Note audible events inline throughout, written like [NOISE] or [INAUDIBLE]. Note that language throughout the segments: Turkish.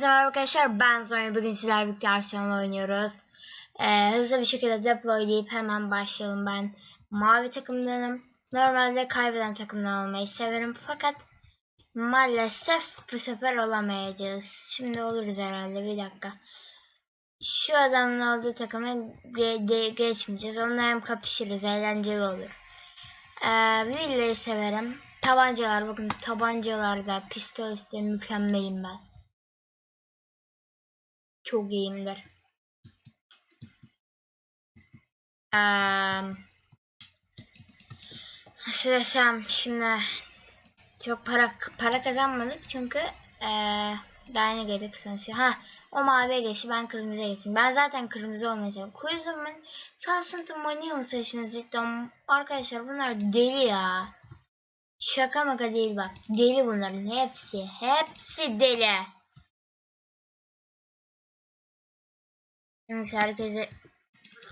Merhaba arkadaşlar ben Zonya bugün sizlerle birlikte Arsenal oynuyoruz. Ee, hızlı bir şekilde deploy deyip hemen başlayalım ben mavi takımdanım. Normalde kaybeden takımdan olmayı severim fakat maalesef bu sefer olamayacağız. Şimdi oluruz herhalde bir dakika. Şu adamın olduğu takıma ge- de- geçmeyeceğiz. Onunla hem kapışırız eğlenceli olur. Ee, severim. Tabancalar bakın tabancalarda pistoliste mükemmelim ben. Çok iyiyimdir. Eee nasıl desem şimdi çok para para kazanmadık çünkü eee daha geldik sonuçta. Ha o maviye geçti ben kırmızıya geçtim. Ben zaten kırmızı olmayı seviyorum. Quizum'un sarsıntı manıyor mu seçtiniz cidden? Arkadaşlar bunlar deli ya. Şaka maka değil bak. Deli bunların hepsi. Hepsi deli. Neyse herkese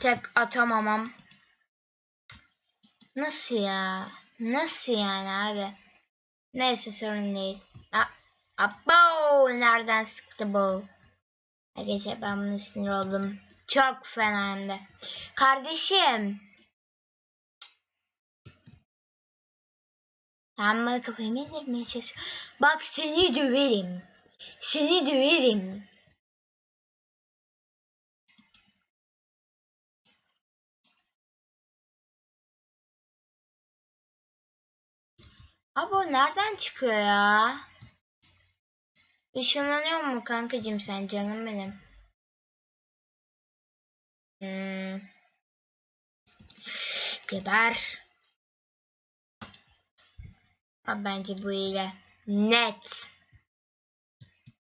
tek atamamam. Nasıl ya? Nasıl yani abi? Neyse sorun değil. A Abo! Nereden sıktı bu? Arkadaşlar ben bunu sinir oldum. Çok fena hem de. Kardeşim. Sen bana kafamı indirmeye çalışıyorsun. Bak seni döverim. Seni döverim. Abi nereden çıkıyor ya? Işınlanıyor mu kankacım sen canım benim? Hmm. Geber. Abi bence bu ile net.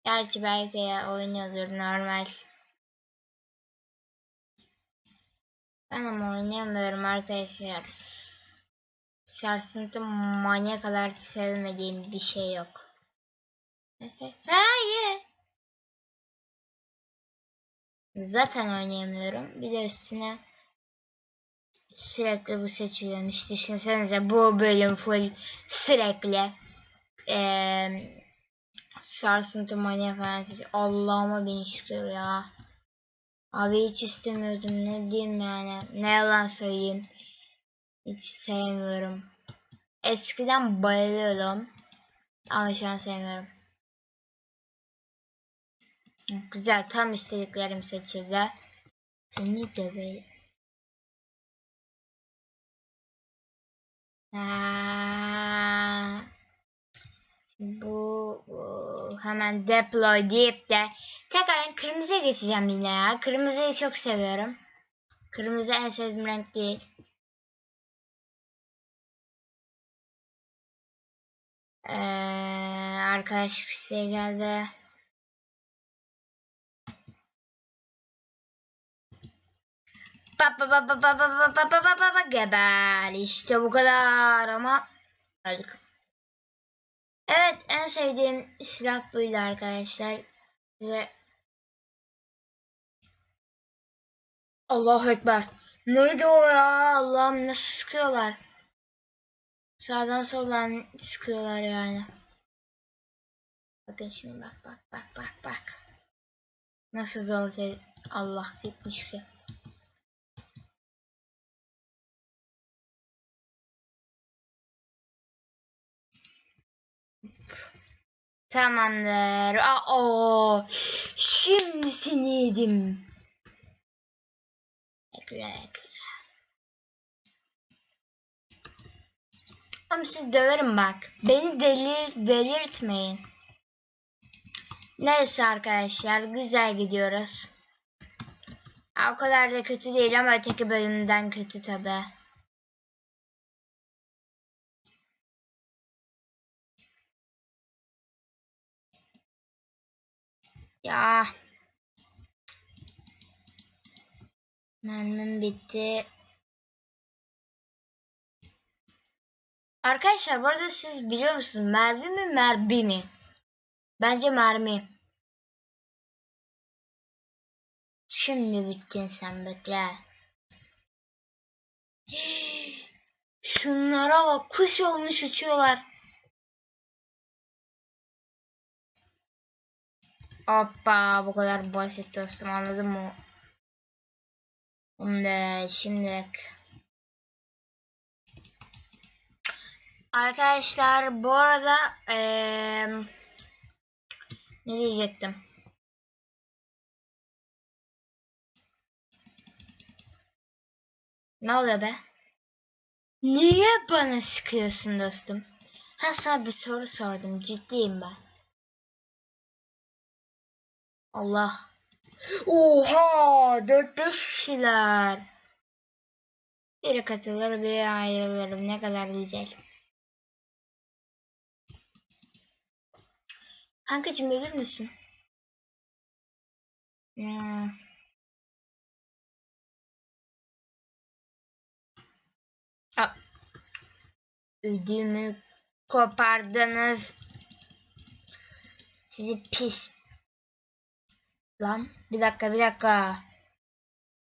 Gerçi belki ya oynuyordur normal. Ben ama oynayamıyorum arkadaşlar. Sarsıntı manya kadar sevmediğim bir şey yok. Hayır. Zaten oynayamıyorum. Bir de üstüne sürekli bu seçiliyormuş. Düşünsenize bu bölüm full sürekli eee sarsıntı manya falan seçiyor. Allah'ıma bin şükür ya. Abi hiç istemiyordum. Ne diyeyim yani. Ne yalan söyleyeyim. Hiç sevmiyorum. Eskiden bayılıyordum. Ama şu an sevmiyorum. Güzel. Tam istediklerim seçildi. Seni de böyle. Bu, bu hemen deploy deyip de tekrar kırmızıya geçeceğim yine ya. Kırmızıyı çok seviyorum. Kırmızı en sevdiğim renk değil. Ee, arkadaşlık isteği geldi. Ba ba ba ba ba ba ba ba ba ba ba geber. İşte bu kadar ama öldük. Evet en sevdiğim silah buydu arkadaşlar. Size Allahu Ekber. Neydi o ya? Allah'ım nasıl sıkıyorlar. Sağdan soldan sıkıyorlar yani. Bakın şimdi bak bak bak bak bak. Nasıl zor. Allah gitmiş ki. Tamamdır. Aa. Şimdi seni yedim. Ekle ekle. Ama siz döverim bak. Beni delir delirtmeyin. Neyse arkadaşlar güzel gidiyoruz. O kadar da kötü değil ama öteki bölümden kötü tabi. Ya. Mermim bitti. Arkadaşlar bu arada siz biliyor musunuz mermi mi merbi mi? Bence mermi. Şimdi bittin sen bekle. [GASPS] Şunlara bak kuş olmuş uçuyorlar. Hoppa bu kadar basit dostum anladın mı? Şimdi şimdi Arkadaşlar bu arada eee, ne diyecektim? Ne oluyor be? Niye bana sıkıyorsun dostum? Ha sana bir soru sordum. Ciddiyim ben. Allah. Oha! 4-5 kişiler. Biri katılır, biri ayrılır. Ne kadar güzel. Kankacığım ölür müsün? Hmm. Aa, ödümü kopardınız. Sizi pis. Lan bir dakika bir dakika.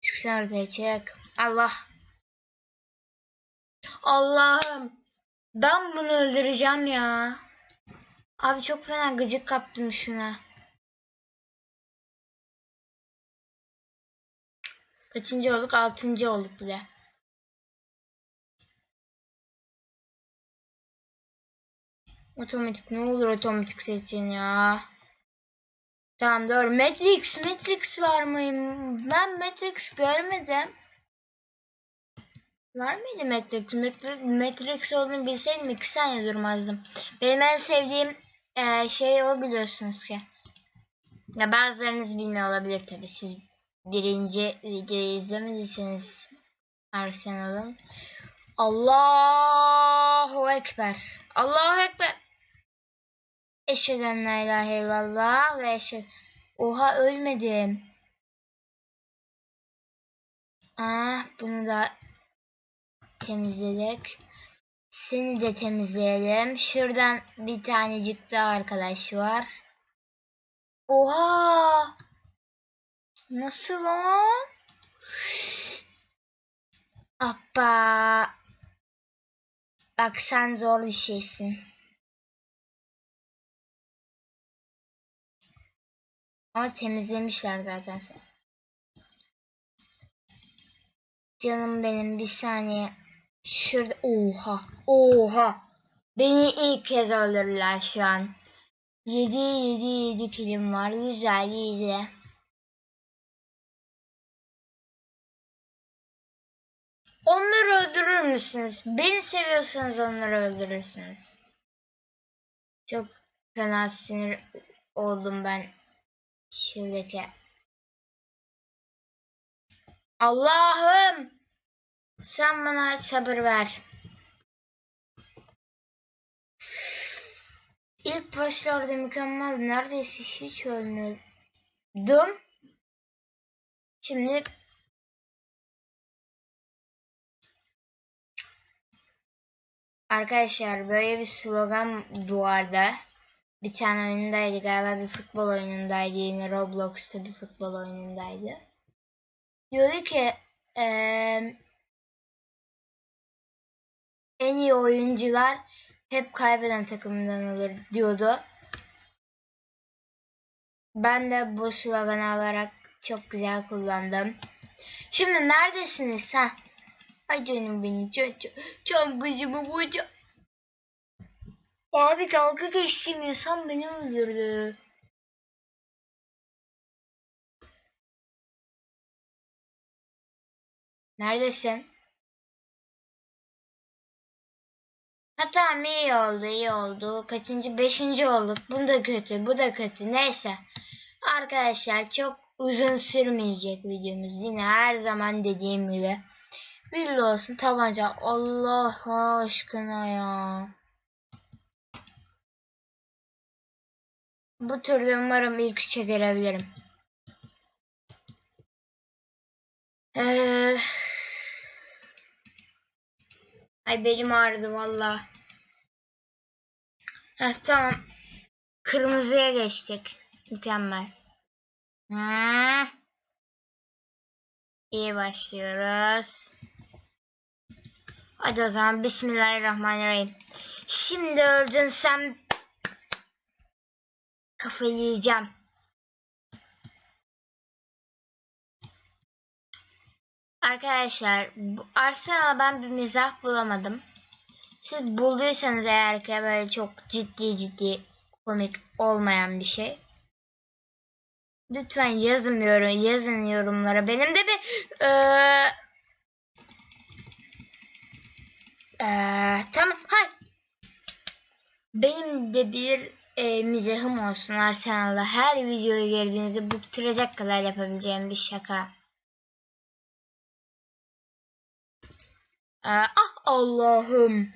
Çıksana ortaya çık. Allah. Allah'ım. Ben bunu öldüreceğim ya. Abi çok fena gıcık kaptım şuna. Kaçıncı olduk? Altıncı olduk bile. Otomatik ne olur otomatik seçin ya. Tamam doğru. Matrix, Matrix var mıyım? Ben Matrix görmedim. Var mıydı Matrix? Matrix, Matrix olduğunu bilseydim iki saniye durmazdım. Benim en sevdiğim eee, şey o biliyorsunuz ki. Ya bazılarınız bilmiyor olabilir tabi. Siz birinci videoyu izlemediyseniz Arsenal'ın. Allahu Ekber. Allahu Ekber. Eşheden la ilahe illallah ve eşhed... Oha ölmedim. Ah bunu da temizledik. Seni de temizleyelim. Şuradan bir tanecik daha arkadaş var. Oha! Nasıl lan? Appa. Bak sen zor bir şeysin. Ama temizlemişler zaten sen. Canım benim bir saniye. Şurada oha oha. Beni ilk kez öldürdüler şu an. 7 7 7 kilim var. Güzel iyiydi. Onları öldürür müsünüz? Beni seviyorsanız onları öldürürsünüz. Çok fena sinir oldum ben. Şuradaki. Allah'ım! Sen bana sabır ver. İlk başlarda mükemmel. Neredeyse hiç ölmüyordum. Şimdi Arkadaşlar böyle bir slogan duvarda bir tane oyundaydı galiba bir futbol oyunundaydı yine Roblox'ta bir futbol oyunundaydı. Diyordu ki eee, en iyi oyuncular hep kaybeden takımdan olur diyordu. Ben de bu sloganı alarak çok güzel kullandım. Şimdi neredesiniz ha? Ay canım benim çok çok çok bulacağım. Abi dalga geçtiğim insan beni öldürdü. Neredesin? Ha tamam iyi oldu iyi oldu. Kaçıncı? Beşinci olduk. Bu da kötü bu da kötü. Neyse. Arkadaşlar çok uzun sürmeyecek videomuz. Yine her zaman dediğim gibi. Billi olsun tabanca. Allah aşkına ya. Bu türlü umarım ilk üçe girebilirim. Ee, ay belim ağrıdı valla. Heh, tamam. Kırmızıya geçtik. Mükemmel. Hmm. İyi başlıyoruz. Hadi o zaman Bismillahirrahmanirrahim. Şimdi öldün sen kafayı yiyeceğim. Arkadaşlar Arsenal'a ben bir mizah bulamadım. Siz bulduysanız eğer ki böyle çok ciddi ciddi komik olmayan bir şey. Lütfen yazın yorum, yazın yorumlara. Benim de bir eee eee, tamam hay. Benim de bir eee, mizahım olsun Arsenal'da. Her videoya girdiğinizde bıktıracak kadar yapabileceğim bir şaka. Eee, ah Allah'ım.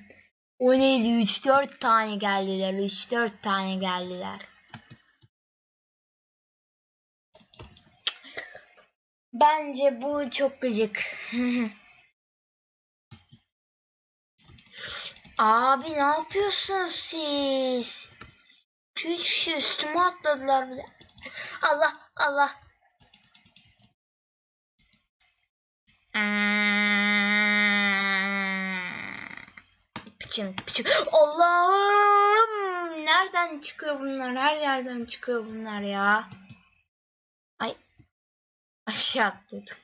O neydi? 3-4 tane geldiler. 3-4 tane geldiler. Bence bu çok gıcık. [LAUGHS] Abi ne yapıyorsunuz siz? Üç kişi üstüme atladılar bir de. Allah Allah. Piçim piçim. Allah'ım. Nereden çıkıyor bunlar? Her yerden çıkıyor bunlar ya. Ay. Aşağı atladım.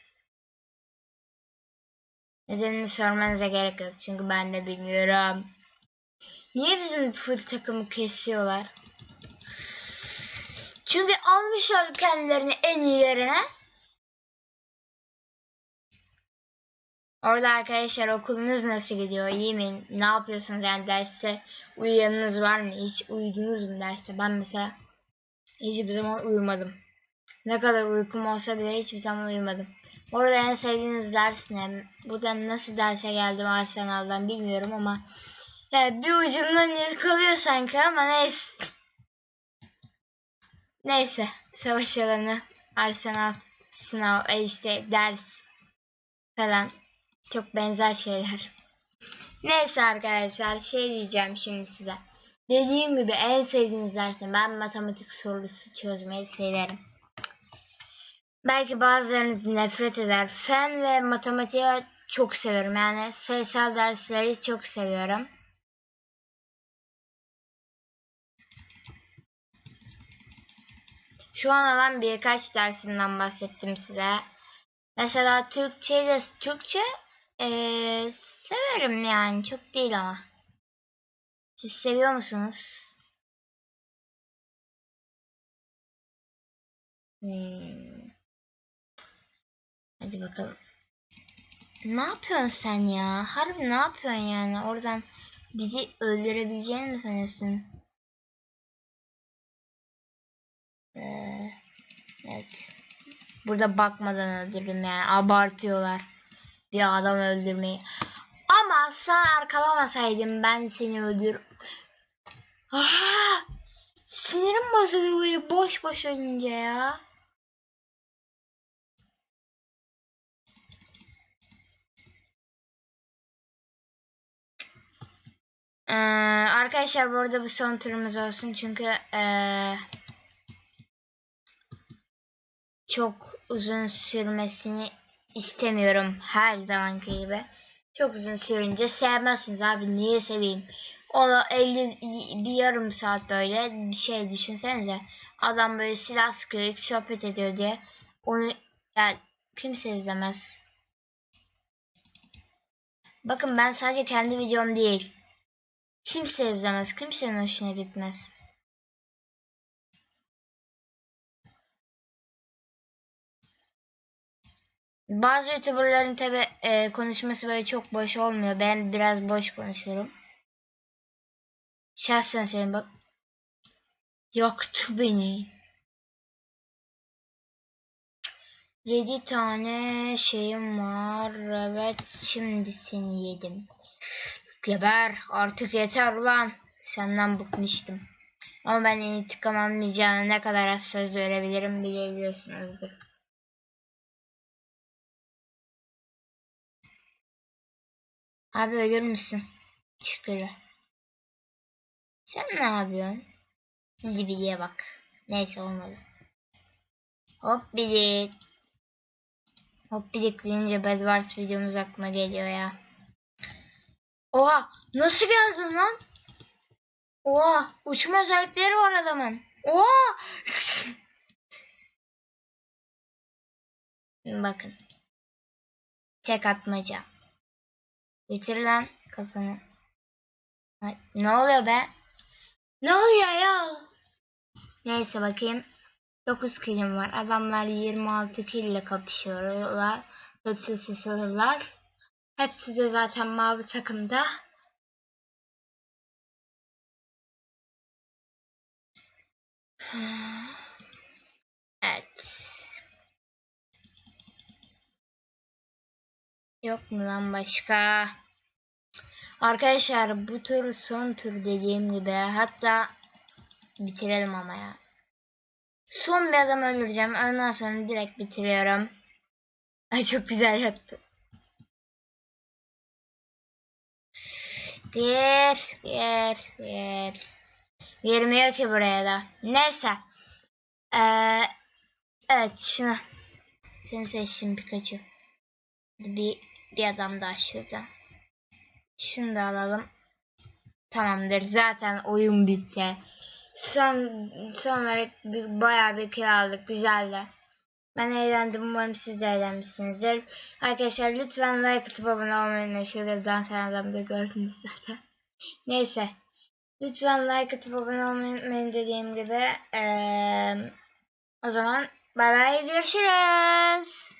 Nedenini sormanıza gerek yok. Çünkü ben de bilmiyorum. Niye bizim full takımı kesiyorlar? Çünkü almışlar kendilerini en iyilerine. Orada arkadaşlar okulunuz nasıl gidiyor? İyi mi? Ne yapıyorsunuz yani derste uyuyanınız var mı? Hiç uyudunuz mu derste? Ben mesela hiçbir zaman uyumadım. Ne kadar uykum olsa bile hiçbir zaman uyumadım. Orada en sevdiğiniz ders ne? Buradan nasıl derse geldim Arsenal'dan bilmiyorum ama yani bir ucundan yırtılıyor sanki ama neyse. Neyse. Savaş alanı, Arsenal, sınav, e işte ders falan çok benzer şeyler. [LAUGHS] Neyse arkadaşlar şey diyeceğim şimdi size. Dediğim gibi en sevdiğiniz dersim ben matematik sorusu çözmeyi severim. Belki bazılarınız nefret eder. Fen ve matematiği çok severim. Yani sayısal dersleri çok seviyorum. Şu an alan birkaç dersimden bahsettim size. Mesela Türkçe de Türkçe ee, severim yani çok değil ama. Siz seviyor musunuz? Hmm. Hadi bakalım. Ne yapıyorsun sen ya? Harbi ne yapıyorsun yani? Oradan bizi öldürebileceğini mi sanıyorsun? Ee, evet. Burada bakmadan öldürdüm yani. Abartıyorlar. Bir adam öldürmeyi. Ama sen arkalamasaydın ben seni öldür. Ah! Sinirim bozuluyor böyle boş boş ölünce ya. Ee, arkadaşlar bu arada bu son turumuz olsun çünkü ee, çok uzun sürmesini istemiyorum her zamanki gibi. Çok uzun sürünce sevmezsiniz abi niye seveyim? Ona 50 bir yarım saat böyle bir şey düşünsenize. Adam böyle silah sıkıyor, sohbet ediyor diye. Onu yani kimse izlemez. Bakın ben sadece kendi videom değil. Kimse izlemez. Kimsenin hoşuna gitmez. Bazı youtuberların tabi e, konuşması böyle çok boş olmuyor. Ben biraz boş konuşuyorum. Şahsen söyleyeyim bak. Yaktı beni. 7 tane şeyim var. Evet şimdi seni yedim. Geber artık yeter ulan. Senden bıkmıştım. Ama ben intikam almayacağına ne kadar az söz verebilirim bilebiliyorsunuzdur. Abi ölür müsün? Şükür. Sen ne yapıyorsun? Zibiliye bak. Neyse olmadı. Hop bidik. Hop bidik deyince Bedwars videomuz aklıma geliyor ya. Oha nasıl geldin lan? Oha uçma özellikleri var adamın. Oha. [LAUGHS] Bakın. Tek atmaca. Bitir lan kafanı. Ne oluyor be? Ne oluyor ya? Neyse bakayım. 9 kilim var. Adamlar 26 kill ile kapışıyorlar. Hırsızlar. Hepsi de zaten mavi takımda. [SIGHS] Evet. Yok mu lan başka? Arkadaşlar bu tur son tur dediğim gibi. Hatta bitirelim ama ya. Son bir adam öldüreceğim. Ondan sonra direkt bitiriyorum. Ay çok güzel yaptı. Gir, gir, gir. Girmiyor ki buraya da. Neyse. Ee, evet şunu. Seni seçtim Pikachu. Bir, bir adam daha şurada. Şunu da alalım. Tamamdır. Zaten oyun bitti. Son, son olarak bir, bayağı bir kill aldık. Güzeldi. Ben eğlendim. Umarım siz de eğlenmişsinizdir. Arkadaşlar lütfen like atıp abone olmayı unutmayın. Dans adamı da gördünüz zaten. [LAUGHS] Neyse. Lütfen like atıp abone olmayı unutmayın dediğim gibi. Ee, o zaman bay bay görüşürüz.